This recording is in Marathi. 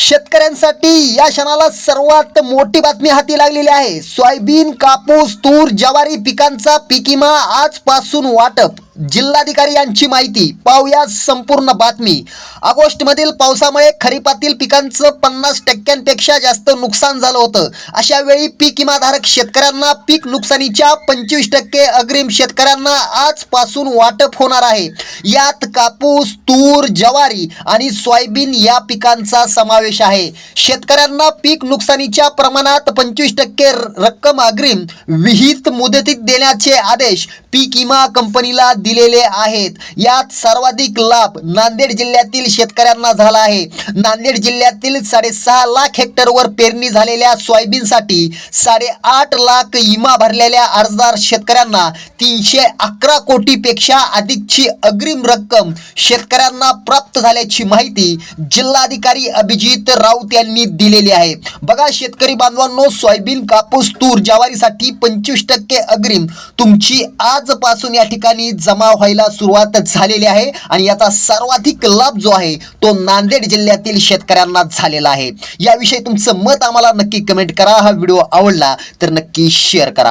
शेतकऱ्यांसाठी या क्षणाला सर्वात मोठी बातमी हाती लागलेली आहे. सोयाबीन कापूस तूर ज्वारी पिकांचा पीक विमा आजपासून वाटप. जिल्हाधिकारी यांची माहिती. पाहूया संपूर्ण बातमी. ऑगस्ट मधील पावसामुळे खरीपातील पिकांचं पन्नास टक्क्यांपेक्षा जास्त नुकसान झालं होतं. अशा वेळी पीक विमाधारक शेतकऱ्यांना पीक नुकसानीच्या पंचवीस टक्के अग्रिम शेतकऱ्यांना आजपासून वाटप होणार आहे. यात कापूस तूर ज्वारी आणि सोयाबीन या पिकांचा समावेश आहे. शेतकऱ्यांना पीक नुकसानीच्या प्रमाणात पंचवीस टक्के रक्कम अग्रिम विहित मुदतीत देण्याचे आदेश पीक विमा कंपनीला दिलेले आहेत. यात सर्वाधिक लाभ नांदेड जिल्ह्यातील शेतकऱ्यांना झाला आहे. नांदेड जिल्ह्यातील साडेसहा लाख हेक्टरवर पेरणी झालेल्या सोयाबीनसाठी साडेआठ लाख विमा भरलेल्या अर्जदार शेतकऱ्यांना तीनशे अकरा कोटीपेक्षा अधिकची अग्रिम रक्कम शेतकऱ्यांना प्राप्त झाल्याची माहिती जिल्हाधिकारी अभिजित राऊत यांनी दिलेली आहे. बघा शेतकरी बांधवांनो सोयाबीन कापूस तूर ज्वारीसाठी पंचवीस टक्के अग्रिम. तुमची आजपासून या ठिकाणी जमा जमा व्हायला सुरुवात झालेली आहे आणि याचा सर्वाधिक लाभ जो आहे तो नांदेड जिल्ह्यातील शेतकऱ्यांना झालेला आहे. याविषयी तुमचं मत आम्हाला नक्की कमेंट करा. हा व्हिडिओ आवडला तर नक्की शेअर करा.